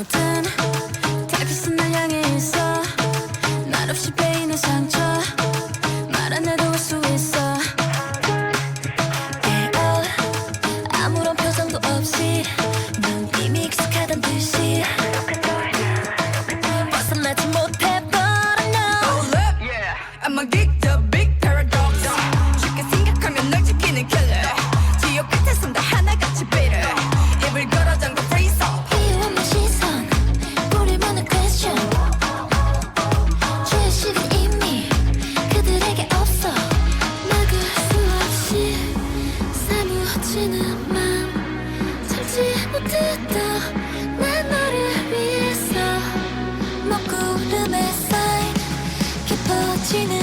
모든 달빛은 날 향해 있어. 말없이 베이는 상처. 지는 맘 참지 못했다. 난 너를 위해서 먹구름의 사인 깊어지는